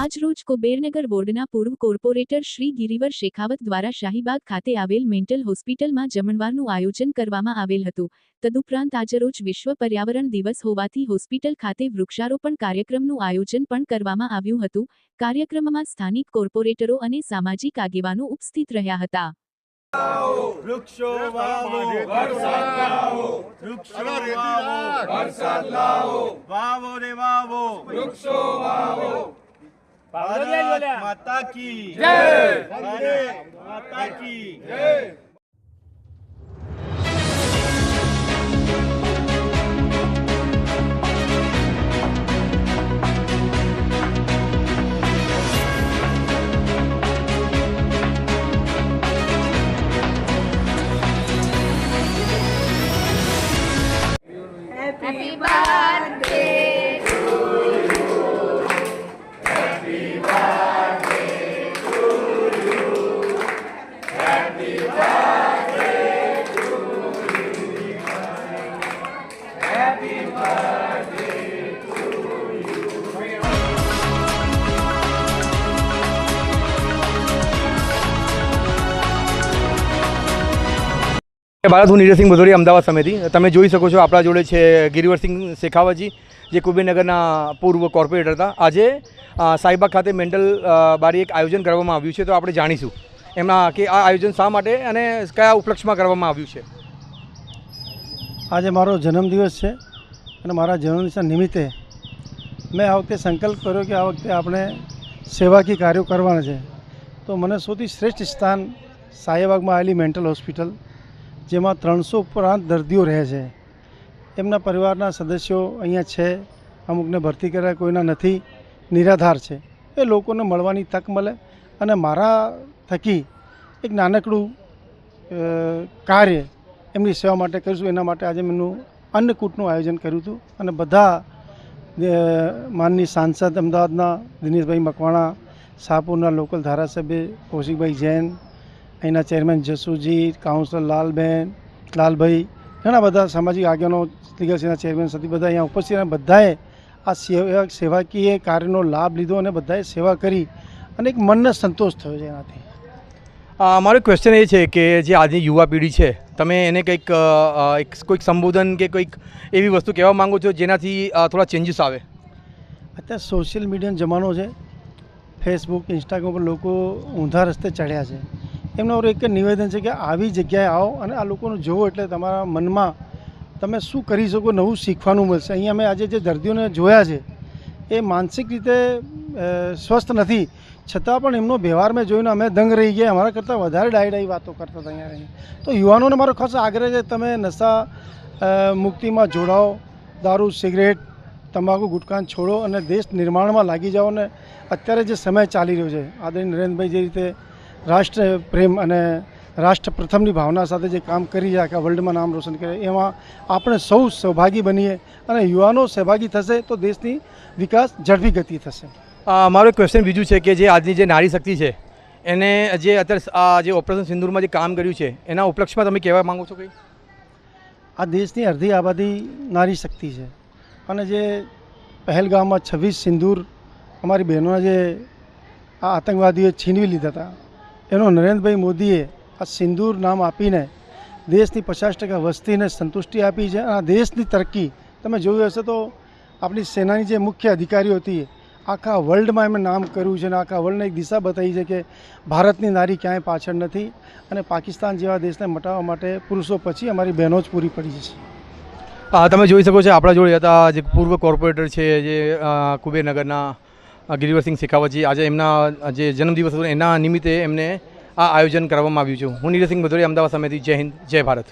આજરોજ કુબેરનગર વોર્ડના પૂર્વ કોર્પોરેટર શ્રી ગિરિવર શેખાવત દ્વારા શાહીબાગ ખાતે આવેલ મેન્ટલ હોસ્પિટલમાં જમણવારનું આયોજન કરવામાં આવેલ હતું. તદુપરાંત આજરોજ વિશ્વ પર્યાવરણ દિવસ હોવાથી હોસ્પિટલ ખાતે વૃક્ષારોપણ કાર્યક્રમનું આયોજન પણ કરવામાં આવ્યું હતું. કાર્યક્રમમાં સ્થાનિક કોર્પોરેટરો અને સામાજિક આગેવાનો ઉપસ્થિત રહ્યા હતા. વૃક્ષો વાવો વૃક્ષો વાવો વૃક્ષો વાવો. માતા કી. જય. માતા કી. જય. Happy birthday ભારત હું નીરજસિંહ ભદોરી અમદાવાદ સમિતિ. તમે જોઈ શકો છો, આપણા જોડે છે ગિરિવરસિંહ શેખાવતજી, જે કુબેરનગરના પૂર્વ કોર્પોરેટર હતા. આજે સાઈબાગ ખાતે મેન્ટલ બારી એક આયોજન કરવામાં આવ્યું છે, તો આપણે જાણીશું. એમના કે આ આયોજન શા માટે અને કયા ઉપલક્ષમાં કરવામાં આવ્યું છે? આજે મારો જન્મદિવસ છે અને મારા જન્મદિવસ નિમિત્તે મેં આ વખતે સંકલ્પ કર્યો કે આ વખતે આપણે સેવાકી કાર્યો કરવાના છે. તો મને સૌથી શ્રેષ્ઠ સ્થાન સાહેબાગમાં આવેલી મેન્ટલ હોસ્પિટલ જેમાં ત્રણસો ઉપરાંત દર્દીઓ રહે છે. એમના પરિવારના સદસ્યો અહીંયા છે. અમુકને ભરતી કર્યા, કોઈના નથી. નિરાધાર છે. એ લોકોને મળવાની તક મળે અને મારા થકી એક નાનકડું કાર્ય એમની સેવા માટે કરીશું. એના માટે આજે મેનું અન્નકૂટનું આયોજન કર્યું હતું અને બધા માનની સાંસદ અમદાવાદના દિનેશભાઈ મકવાણા શાહપુરના લોકલ ધારાસભ્ય કૌશિકભાઈ જૈન અહીંના ચેરમેન જસુજી કાઉન્સિલર લાલબેન લાલભાઈ ઘણા બધા સામાજિક આગેવાનો લીગલ ચેરમેન સતી બધા અહીંયા ઉપસ્થિત અને બધાએ આ સેવા સેવાકીય કાર્યનો લાભ લીધો અને બધાએ સેવા કરી અને એક મનને સંતોષ થયો છે એનાથી. મારો ક્વેશ્ચન એ છે કે જે આજની યુવા પેઢી છે તમે એને કંઈક એક કોઈક સંબોધન કે કોઈક એવી વસ્તુ કહેવા માંગો છો જેનાથી થોડા ચેન્જીસ આવે? અત્યારે સોશિયલ મીડિયાનો જમાનો છે. ફેસબુક ઇન્સ્ટાગ્રામ પર લોકો ઊંધા રસ્તે ચડ્યા છે. એમનું મારું એક નિવેદન છે કે આવી જગ્યાએ આવો અને આ લોકોનું જોવો એટલે તમારા મનમાં તમે શું કરી શકો, નવું શીખવાનું મળશે. અહીંયા અમે આજે જે દર્દીઓને જોયા છે, એ માનસિક રીતે સ્વસ્થ નથી. છતાં પણ એમનો વ્યવહાર મેં જોઈને અમે દંગ રહી ગયા. અમારા કરતાં વધારે ડાઈ ડાઈ વાતો કરતા હતા અહીંયા તો યુવાનોને મારો ખાસ આગ્રહ છે, તમે નશા મુક્તિમાં જોડાઓ, દારૂ, સિગરેટ તમાકુ ગુટખાન છોડો અને દેશ નિર્માણમાં લાગી જાઓ ને અત્યારે જે સમય ચાલી રહ્યો છે, આદરણીય નરેન્દ્રભાઈ જે રીતે રાષ્ટ્ર પ્રેમ અને રાષ્ટ્ર પ્રથમની ભાવના સાથે જે કામ કરી રહ્યા કે વર્લ્ડમાં નામ રોશન કરે એમાં આપણે સૌ સહભાગી બનીએ અને યુવાનો સહભાગી થશે તો દેશની વિકાસ ઝડપી ગતિ થશે. મારું મારો ક્વેશ્ચન બીજું છે કે જે આજની જે નારી શક્તિ છે એને જે અત્યારે આ જે ઓપરેશન સિંદૂરમાં જે કામ કર્યું છે એના ઉપલક્ષમાં તમે કહેવા માગો છો કંઈ? આ દેશની અડધી આબાદી નારી શક્તિ છે. અને જે પહેલગામમાં છવ્વીસ સિંદૂર અમારી બહેનોના જે આ આતંકવાદીઓએ છીનવી લીધા હતા એનો નરેન્દ્રભાઈ મોદીએ આ સિંદૂર નામ આપીને દેશની પચાસ ટકા વસ્તીને સંતુષ્ટિ આપી છે આ દેશની તરક્કી, તમે જોયું હશે તો આપણી સેનાની જે મુખ્ય અધિકારીઓ હતી, આખા વર્લ્ડમાં એમણે નામ કર્યું છે અને આખા વર્લ્ડને એક દિશા બતાવી છે કે ભારતની નારી ક્યાંય પાછળ નથી અને પાકિસ્તાન જેવા દેશને મટાવવા માટે પુરુષો પછી અમારી બહેનો જ પૂરી પડી જશે. હા, તમે જોઈ શકો છો આપણા જોડે હતા જે પૂર્વ કોર્પોરેટર છે જે કુબેરનગરના ગિરિવરસિંહ શેખાવતજી આજે એમના, જે જન્મદિવસ હતો એના નિમિત્તે એમને આ આયોજન કરવામાં આવ્યું છે. હું નીરજસિંહ ભદોરી અમદાવાદ સમિતિ જય હિન્દ, જય ભારત.